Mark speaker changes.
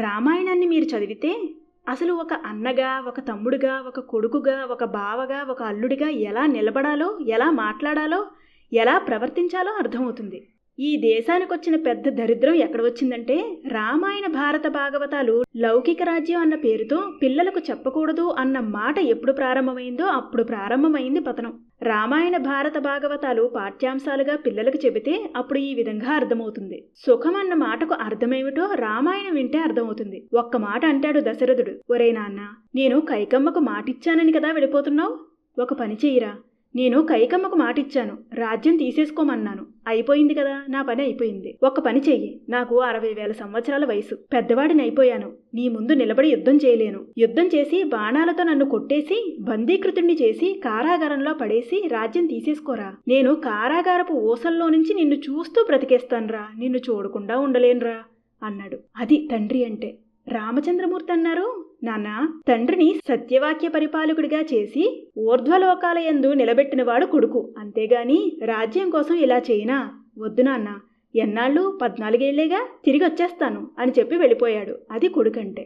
Speaker 1: రామాయణాన్ని మీరు చదివితే అసలు ఒక అన్నగా ఒక తమ్ముడుగా ఒక కొడుకుగా ఒక బావగా ఒక అల్లుడిగా ఎలా నిలబడాలో ఎలా మాట్లాడాలో ఎలా ప్రవర్తించాలో అర్థమవుతుంది. ఈ దేశానికొచ్చిన పెద్ద దరిద్రం ఎక్కడ వచ్చిందంటే రామాయణ భారత భాగవతాలు లౌకిక రాజ్యం అన్న పేరుతో పిల్లలకు చెప్పకూడదు అన్న మాట ఎప్పుడు ప్రారంభమైందో అప్పుడు ప్రారంభమైంది పతనం. రామాయణ భారత భాగవతాలు పాఠ్యాంశాలుగా పిల్లలకు చెబితే అప్పుడు ఈ విధంగా అర్థమవుతుంది. సుఖం అన్న మాటకు అర్థమేమిటో రామాయణం వింటే అర్థమవుతుంది. ఒక్క మాట అంటాడు దశరథుడు. ఒరే నాన్న నేను కైకమ్మకు మాటిచ్చానని కదా వెళ్ళిపోతున్నావు ఒక పని చెయ్యిరా. నేను కైకమ్మకు మాటిచ్చాను. రాజ్యం తీసేసుకోమన్నాను. అయిపోయింది కదా నా పని అయిపోయింది. ఒక్క పని చెయ్యి. నాకు అరవై వేల సంవత్సరాల వయసు. పెద్దవాడిని అయిపోయాను. నీ ముందు నిలబడి యుద్ధం చేయలేను. యుద్ధం చేసి బాణాలతో నన్ను కొట్టేసి బందీకృతుణ్ణి చేసి కారాగారంలో పడేసి రాజ్యం తీసేసుకోరా. నేను కారాగారపు ఊసల్లో నుంచి నిన్ను చూస్తూ బ్రతికేస్తాన్రా. నిన్ను చూడకుండా ఉండలేనురా అన్నాడు. అది తండ్రి అంటే. రామచంద్రమూర్తి అన్నారు? నాన్న తండ్రిని సత్యవాక్య పరిపాలకుడిగా చేసి ఊర్ధ్వలోకాలయందు నిలబెట్టినవాడు కొడుకు. అంతేగాని రాజ్యం కోసం ఇలా చేయనా. వద్దు నాన్న ఎన్నాళ్ళు పద్నాలుగేళ్ళేగా తిరిగి వచ్చేస్తాను అని చెప్పి వెళ్ళిపోయాడు. అది కొడుకంటే.